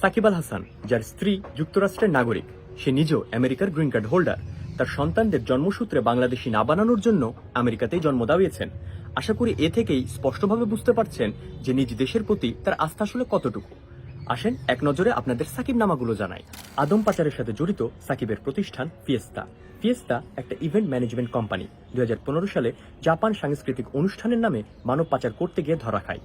সাকিব আল হাসান, যার স্ত্রী যুক্তরাষ্ট্রের নাগরিক, সে নিজেও আমেরিকার গ্রিন কার্ড হোল্ডার। তার সন্তানদের জন্মসূত্রে বাংলাদেশি না বানানোর জন্য আমেরিকাতেই জন্ম দাঁড়িয়েছেন আশা করি এ থেকেই স্পষ্টভাবে বুঝতে পারছেন যে নিজ দেশের প্রতি তার আস্থা আসলে কতটুকু। আসেন এক নজরে আপনাদের সাকিব নামাগুলো জানাই। আদম পাচারের সাথে জড়িত সাকিবের প্রতিষ্ঠান ফিয়েস্তা। ফিয়েস্তা একটা ইভেন্ট ম্যানেজমেন্ট কোম্পানি। দুই হাজার পনেরো সালে জাপান সাংস্কৃতিক অনুষ্ঠানের নামে মানব পাচার করতে গিয়ে ধরা খায়।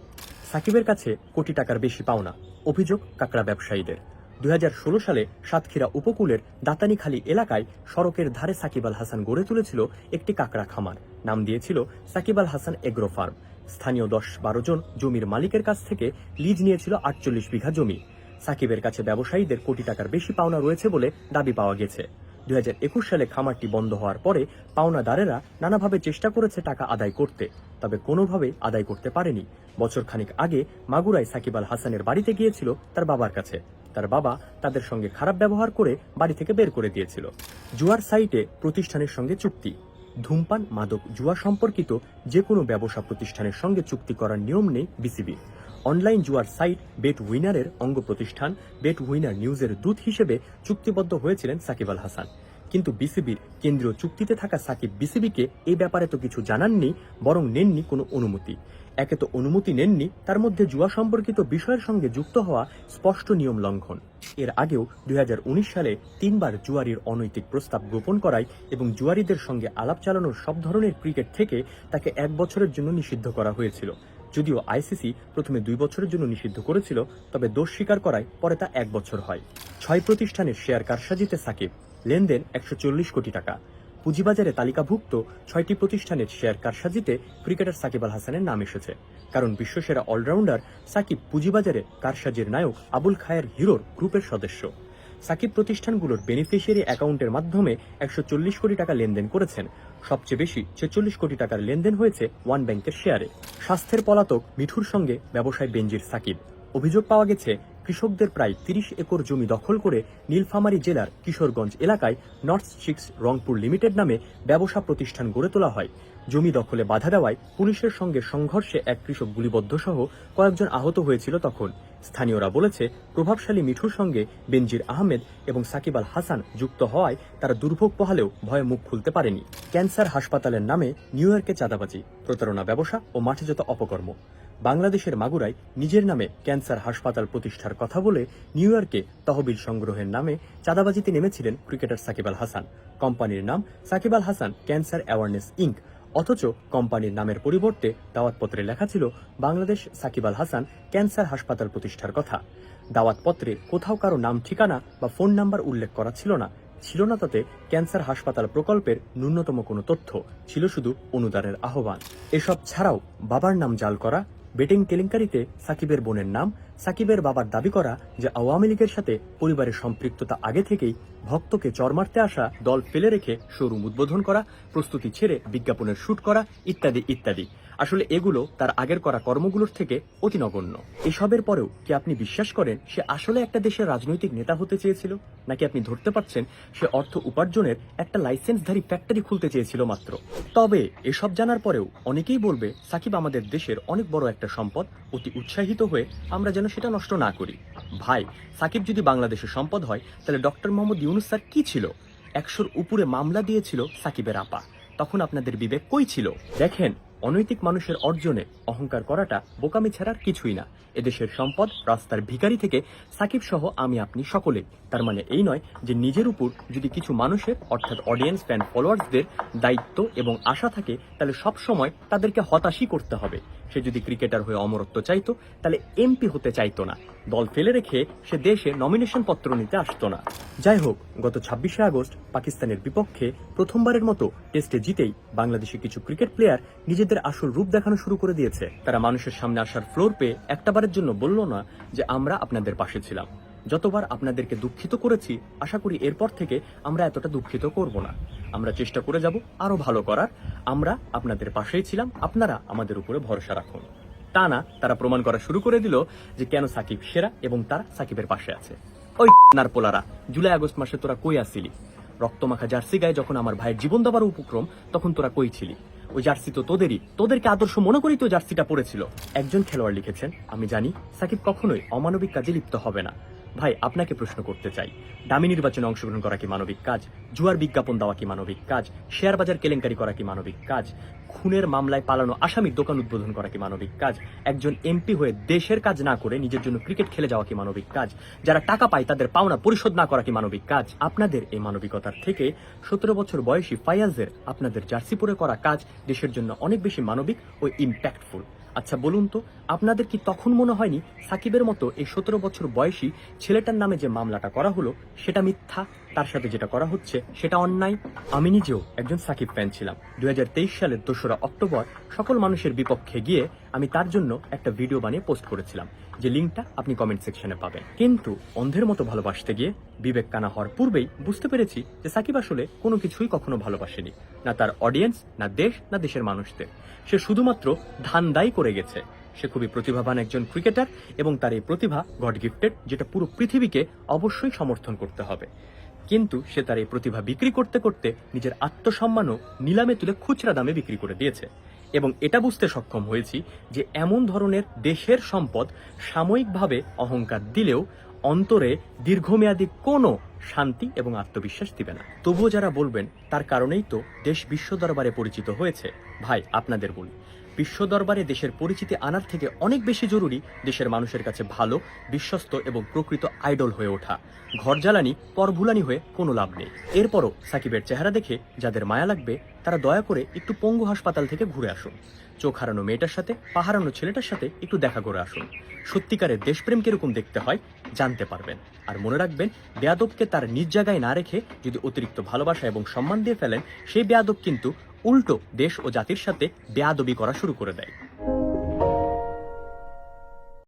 সাকিবের কাছে কোটি টাকার বেশি পাওনা। অভিযোগ কাঁকড়া ব্যবসায়ীদের। দু হাজার ষোলো সালে সাতক্ষীরা উপকূলের দাতানিখালী এলাকায় সড়কের ধারে সাকিব আল হাসান গড়ে তুলেছিল একটি কাঁকড়া খামার। নাম দিয়েছিল সাকিব আল হাসান এগ্রো ফার্ম। স্থানীয় দশ বারো জন জমির মালিকের কাছ থেকে লিজ নিয়েছিল আটচল্লিশ বিঘা জমি। সাকিবের কাছে ব্যবসায়ীদের কোটি টাকার বেশি পাওনা রয়েছে বলে দাবি পাওয়া গেছে। দুই হাজার একুশ সালে খামারটি বন্ধ হওয়ার পরে পাওনাদারেরা নানাভাবে চেষ্টা করেছে টাকা আদায় করতে, তবে কোনোভাবে আদায় করতে পারেনি। বছর খানিক আগে মাগুরায় সাকিব আল হাসানের বাড়িতে গিয়েছিল তার বাবার কাছে। তার বাবা তাদের সঙ্গে খারাপ ব্যবহার করে বাড়ি থেকে বের করে দিয়েছিল। জুয়ার সাইটে প্রতিষ্ঠানের সঙ্গে চুক্তি। ধূমপান, মাদক, জুয়া সম্পর্কিত যে কোনো ব্যবসা প্রতিষ্ঠানের সঙ্গে চুক্তি করার নিয়ম নেই বিসিবির অনলাইন জুয়ার সাইট বেট উইনারের অঙ্গ প্রতিষ্ঠান বেট উইনার নিউজের দূত হিসেবে চুক্তিবদ্ধ হয়েছিলেন সাকিব আল হাসান। কিন্তু বিসিবির কেন্দ্রীয় চুক্তিতে থাকা সাকিব বিসিবিকে এই ব্যাপারে তো কিছু জানাননি, বরং নেননি কোনো অনুমতি। একে তো অনুমতি নেননি, তার মধ্যে জুয়া সম্পর্কিত বিষয়ের সঙ্গে যুক্ত হওয়া স্পষ্ট নিয়ম লঙ্ঘন। এর আগেও দুই হাজার উনিশ সালে তিনবার জুয়ারির অনৈতিক প্রস্তাব গোপন করায় এবং জুয়ারিদের সঙ্গে আলাপ চালানোর সব ধরনের ক্রিকেট থেকে তাকে এক বছরের জন্য নিষিদ্ধ করা হয়েছিল। যদিও আইসিসি প্রথমে দুই বছরের জন্য নিষিদ্ধ করেছিল, তবে দোষ স্বীকার করায় পরে তা এক বছর হয়। ছয় প্রতিষ্ঠানের শেয়ার কারসাজিতে সাকিব, লেনদেন একশো চল্লিশ কোটি টাকা। পুঁজিবাজারে তালিকাভুক্ত ছয়টি প্রতিষ্ঠানের শেয়ার কারসাজিতে ক্রিকেটার সাকিব আল হাসানের নাম এসেছে। কারণ বিশ্বসেরা অলরাউন্ডার সাকিব পুঁজিবাজারে কারসাজির নায়ক আবুল খায়ের হিরোর গ্রুপের সদস্য। সাকিব প্রতিষ্ঠানগুলোর বেনিফিশিয়ারি অ্যাকাউন্টের মাধ্যমে একশো চল্লিশ কোটি টাকা লেনদেন করেছেন। সবচেয়ে বেশি ছেচল্লিশ কোটি টাকার লেনদেন হয়েছে ওয়ান ব্যাংকের শেয়ারে স্বাস্থ্যের পলাতক মিঠুর সঙ্গে ব্যবসায় বেঞ্জির সাকিব। অভিযোগ পাওয়া গেছে, কৃষকদের প্রায় তিরিশ একর জমি দখল করে নীলফামারী জেলার কিশোরগঞ্জ এলাকায় নর্থ সিক্স রংপুর লিমিটেড নামে ব্যবসা প্রতিষ্ঠান গড়ে তোলা হয়। জমি দখলে বাধা দেওয়ায় পুলিশের সঙ্গে সংঘর্ষে এক কৃষক গুলিবদ্ধ সহ কয়েকজন আহত হয়েছিল তখন। স্থানীয়রা বলেছে, প্রভাবশালী মিঠুর সঙ্গে বেনজির আহমেদ এবং সাকিব আল হাসান যুক্ত হওয়ায় তারা দুর্ভোগ পোহালেও ভয়ে মুখ খুলতে পারেনি। ক্যান্সার হাসপাতালের নামে নিউ ইয়র্কে চাঁদাবাজি, প্রতারণা ব্যবসা ও মাঠেযত অপকর্ম। বাংলাদেশের মাগুরায় নিজের নামে ক্যান্সার হাসপাতাল প্রতিষ্ঠার কথা বলে নিউ ইয়র্কে তহবিল সংগ্রহের নামে চাঁদাবাজিতে নেমেছিলেন ক্রিকেটার সাকিব আল হাসান। কোম্পানির নাম Shakib Al Hasan cancer awareness Inc অথচ কোম্পানির নামের পরিবর্তে দাওয়াতপত্রে লেখা ছিল, বাংলাদেশ সাকিব আল হাসান ক্যান্সার হাসপাতাল প্রতিষ্ঠার কথা। দাওয়াতপত্রে কোথাও কারও নাম, ঠিকানা বা ফোন নাম্বার উল্লেখ করা ছিল না। ছিল না তাতে ক্যান্সার হাসপাতাল প্রকল্পের ন্যূনতম কোনো তথ্য, ছিল শুধু অনুদানের আহ্বান। এসব ছাড়াও বাবার নাম জাল করা, বেটিং কেলেঙ্কারিতে সাকিবের বোনের নাম সাকিবের বাবার দাবি করা যে আওয়ামী লীগের সাথে পরিবারের সম্পৃক্ততা আগে থেকেই ভক্তকে চর মারতে আসা, দল ফেলে রেখে শোরুম উদ্বোধন করা, প্রস্তুতি ছেড়ে বিজ্ঞাপনের শুট করা, ইত্যাদি ইত্যাদি। আসলে এগুলো তার আগের করা কর্মগুলোর থেকে অতি নগণ্য। এসবের পরেও কি আপনি বিশ্বাস করেন সে আসলে একটা দেশের রাজনৈতিক নেতা হতে চেয়েছিল? নাকি আপনি ধরতে পারছেন সে অর্থ উপার্জনের একটা লাইসেন্সধারী ফ্যাক্টরি খুলতে চেয়েছিল মাত্র? তবে এসব জানার পরেও অনেকেই বলবে, সাকিব আমাদের দেশের অনেক বড় একটা সম্পদ। অতি উৎসাহিত হয়ে আমরা যেন সেটা নষ্ট না করি। ভাই, সাকিব যদি বাংলাদেশের সম্পদ হয়, তাহলে ডক্টর মোহাম্মদ ইউনুস স্যার কি ছিল? একশোর উপরে মামলা দিয়েছিল সাকিবের আপা। তখন আপনাদের বিবেক কই ছিল? দেখেন, অনৈতিক মানুষের অর্জনে অহংকার করাটা বোকামি ছাড়ার কিছুই না। এদেশের সম্পদ রাস্তার ভিখারি থেকে সাকিব সহ আমি আপনি সকলেই। তার মানে এই নয় যে নিজের উপর যদি কিছু মানুষের, অর্থাৎ অডিয়েন্স ফ্যান ফলোয়ার্সদের দায়িত্ব এবং আশা থাকে, তাহলে সব সময় তাদেরকে হতাশই করতে হবে। সে যদি ক্রিকেটার হয়ে অমরত্ব চাইতো, তাহলে এমপি হতে চাইতো না। দল ফেলে রেখে সে দেশে নমিনেশন পত্র নিতে আসতো না। যাই হোক, গত ছাব্বিশে আগস্ট পাকিস্তানের বিপক্ষে প্রথমবারের মতো টেস্টে জিতেই বাংলাদেশি কিছু ক্রিকেট প্লেয়ার নিজেদের আসল রূপ দেখানো শুরু করে দিয়েছে। তারা মানুষের সামনে আসার ফ্লোর পেয়ে একটাবারের জন্য বলল না যে আমরা আপনাদের পাশে ছিলাম। যতবার আপনাদেরকে দুঃখিত করেছি, আশা করি এরপর থেকে আমরা এতটা দুঃখিত করব না। আমরা চেষ্টা করে যাব আরও ভালো করার। আমরা আপনাদের পাশেই ছিলাম, আপনারা আমাদের উপরে ভরসা রাখুন। তা না, তারা প্রমাণ করা শুরু করে দিল যে কেন সাকিব সেরা এবং তারা সাকিবের পাশে আছে। ওই নার পোলারা জুলাই আগস্ট মাসে তোরা কই আসিলি? রক্তমাখা জার্সি গায়ে যখন আমার ভাইয়ের জীবন দেবার উপক্রম, তখন তোরা কই ছিলি? ওই জার্সি তো তোদেরই। তোদেরকে আদর্শ মনে করি তো জার্সিটা পড়েছিল। একজন খেলোয়াড় লিখেছেন, আমি জানি সাকিব কখনোই অমানবিক কাজে লিপ্ত হবে না। ভাই, আপনাকে প্রশ্ন করতে চাই। দামি নির্বাচনে অংশগ্রহণ করা কি মানবিক কাজ? জুয়ার বিজ্ঞাপন দেওয়া কি মানবিক কাজ? শেয়ার বাজার কেলেঙ্কারি করা কি মানবিক কাজ? খুনের মামলায় পালানো আসামির দোকান উদ্বোধন করা কি মানবিক কাজ? একজন এমপি হয়ে দেশের কাজ না করে নিজের জন্য ক্রিকেট খেলে যাওয়া কি মানবিক কাজ? যারা টাকা পায় তাদের পাওনা পরিশোধ না করা কি মানবিক কাজ? আপনাদের এই মানবিকতার থেকে সতেরো বছর বয়সী ফায়াজের আপনাদের জার্সি পরে করা কাজ দেশের জন্য অনেক বেশি মানবিক ও ইম্প্যাক্টফুল আচ্ছা বলুন তো, আপনাদের কি তখন মনে হয়নি সাকিবের মতো এই সতেরো বছর বয়সী ছেলেটার নামে যে মামলাটা করা হলো, সেটা মিথ্যা? তার সাথে যেটা করা হচ্ছে, সেটা অন্যায়। আমি নিজেও একজন সাকিব ফ্যান ছিলাম। দুই হাজার তেইশ সালের দোসরা অক্টোবর সকল মানুষের বিপক্ষে গিয়ে আমি তার জন্য একটা ভিডিও বানিয়ে পোস্ট করেছিলাম। যে লিঙ্কটা আপনি কমেন্ট সেকশনে পাবেন। কিন্তু অন্ধের মতো ভালোবাসতে গিয়ে বিবেক কানা হওয়ার পূর্বেই বুঝতে পেরেছি যে সাকিব আসলে কোনো কিছুই কখনো ভালোবাসেনি। না তার অডিয়েন্স না দেশ, না দেশের মানুষদের। সে শুধুমাত্র ধান ধান্দাই করে গেছে। সে খুবই প্রতিভাবান একজন ক্রিকেটার এবং তার এই প্রতিভা গড গিফটেড, যেটা পুরো পৃথিবীকে অবশ্যই সমর্থন করতে হবে। কিন্তু সে তার এই প্রতিভা বিক্রি করতে করতে নিজের আত্মসম্মানও নিলামে তুলে খুচরা দামে বিক্রি করে দিয়েছে। এবং এটা বুঝতে সক্ষম হয়েছি যে এমন ধরনের দেশের সম্পদ সাময়িকভাবে অহংকার দিলেও অন্তরে দীর্ঘমেয়াদী কোনো শান্তি এবং আত্মবিশ্বাস দিবে না। তবুও যারা বলবেন, তার কারণেই তো দেশ বিশ্ব দরবারে পরিচিত হয়েছে। ভাই, আপনাদের বলি বিশ্ব দরবারে দেশের পরিচিতি আনার থেকে অনেক বেশি জরুরি দেশের মানুষের কাছে ভালো, বিশ্বস্ত এবং প্রকৃত আইডল হয়ে ওঠা। ঘর জ্বালানি পরভুলানি হয়ে কোনো লাভ নেই। এরপরও সাকিবের চেহারা দেখে যাদের মায়া লাগবে, তারা দয়া করে একটু পঙ্গু হাসপাতাল থেকে ঘুরে আসুন। চোখ হারানো মেয়েটার সাথে পাহারানো ছেলেটার সাথে একটু দেখা করে আসুন। সত্যিকারের দেশপ্রেম কীরকম দেখতে হয়, জানতে পারবেন। আর মনে রাখবেন, বেয়াদবকে তার নিজ জায়গায় না রেখে যদি অতিরিক্ত ভালোবাসা এবং সম্মান দিয়ে ফেলেন সেই বেয়াদব কিন্তু উল্টো দেশ ও জাতির সাথে বেয়াদবি করা শুরু করে দেয়।